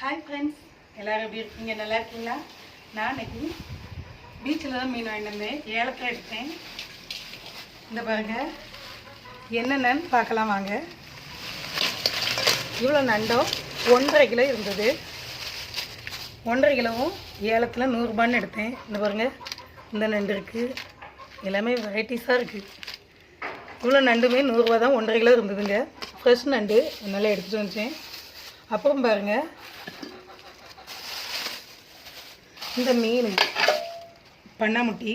Hi friends எல்லோரும் எப்படி இருக்கீங்க? நல்லா இருக்கீங்களா? நான் இன்னைக்கு பீச்சில் தான் மீன் வாங்கிட்டு வந்தேன். ஏலத்தில் எடுத்தேன். இந்த பாருங்க என்னென்னு பார்க்கலாம் வாங்க. இவ்வளோ நண்டும் ஒன்றரை கிலோ இருந்தது. ஒன்றரை கிலோவும் ஏலத்தில் நூறுரூபான்னு எடுத்தேன். இந்த பாருங்கள் இந்த நண்டு இருக்குது எல்லாமே வெரைட்டிஸாக இருக்குது இவ்வளோ நண்டுமே நூறுரூவா தான் ஒன்றரை கிலோ இருந்ததுங்க. ஃப்ரெஷ் நண்டு நல்லா எடுத்துகிட்டு வந்துச்சேன் அப்புறம் பாருங்கள் இந்த மீன் பண்ணாமுட்டி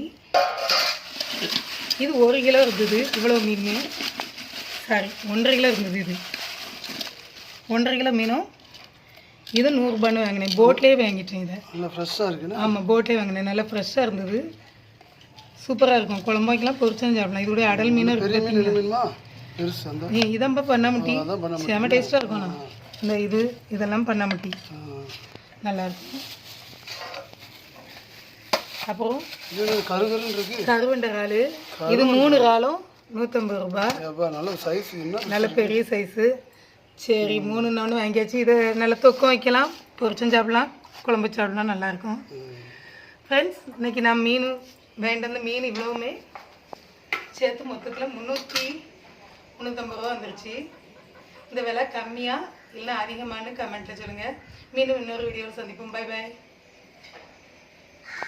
இது ஒரு கிலோ இருந்தது இவ்வளோ மீன். சாரி ஒன்றரை கிலோ இருந்தது இது. ஒன்றரை கிலோ மீனும் இது நூறுரூபான்னு வாங்கினேன். போட்லேயே வாங்கிட்டேன் இதை. நல்லா ஃப்ரெஷ்ஷாக இருக்குண்ணா ஆமாம் போட்டே வாங்கினேன். நல்லா ஃப்ரெஷ்ஷாக இருந்தது. சூப்பராக இருக்கும். குழம்பு வைக்கலாம் பொரிச்சும் சாப்பிடலாம். இதோட அடல் மீனும் இருக்குது இதம்ப பண்ணாமட்டி. செம டேஸ்ட்டாக இருக்கும். நான் இந்த இது இதெல்லாம் பண்ணாமட்டி நல்லா இருக்கும் அப்புறம் கருவண்டை இறால். இது மூணு இறாலும் நூற்றம்பது ரூபாய். நல்ல சைஸ் நல்ல பெரிய சைஸு சரி மூணு நானும் வாங்கியாச்சு. இதை நல்லா தொக்கம் வைக்கலாம். பொரிச்சும் சாப்பிடலாம். குழம்பு சாப்பிடலாம். நல்லாயிருக்கும் ஃப்ரெண்ட்ஸ் இன்னைக்கு நான் மீன் வேண்டந்த மீன் இவ்வளவுமே சேர்த்து மொத்தத்தில் முந்நூற்றி முந்நூற்றம்பது ரூபா வந்துருச்சு. இந்த விலை கம்மியாக இல்லை அதிகமானு கமெண்ட்டில் சொல்லுங்கள் மீண்டும் இன்னொரு வீடியோவில் சந்திப்போம். Bye bye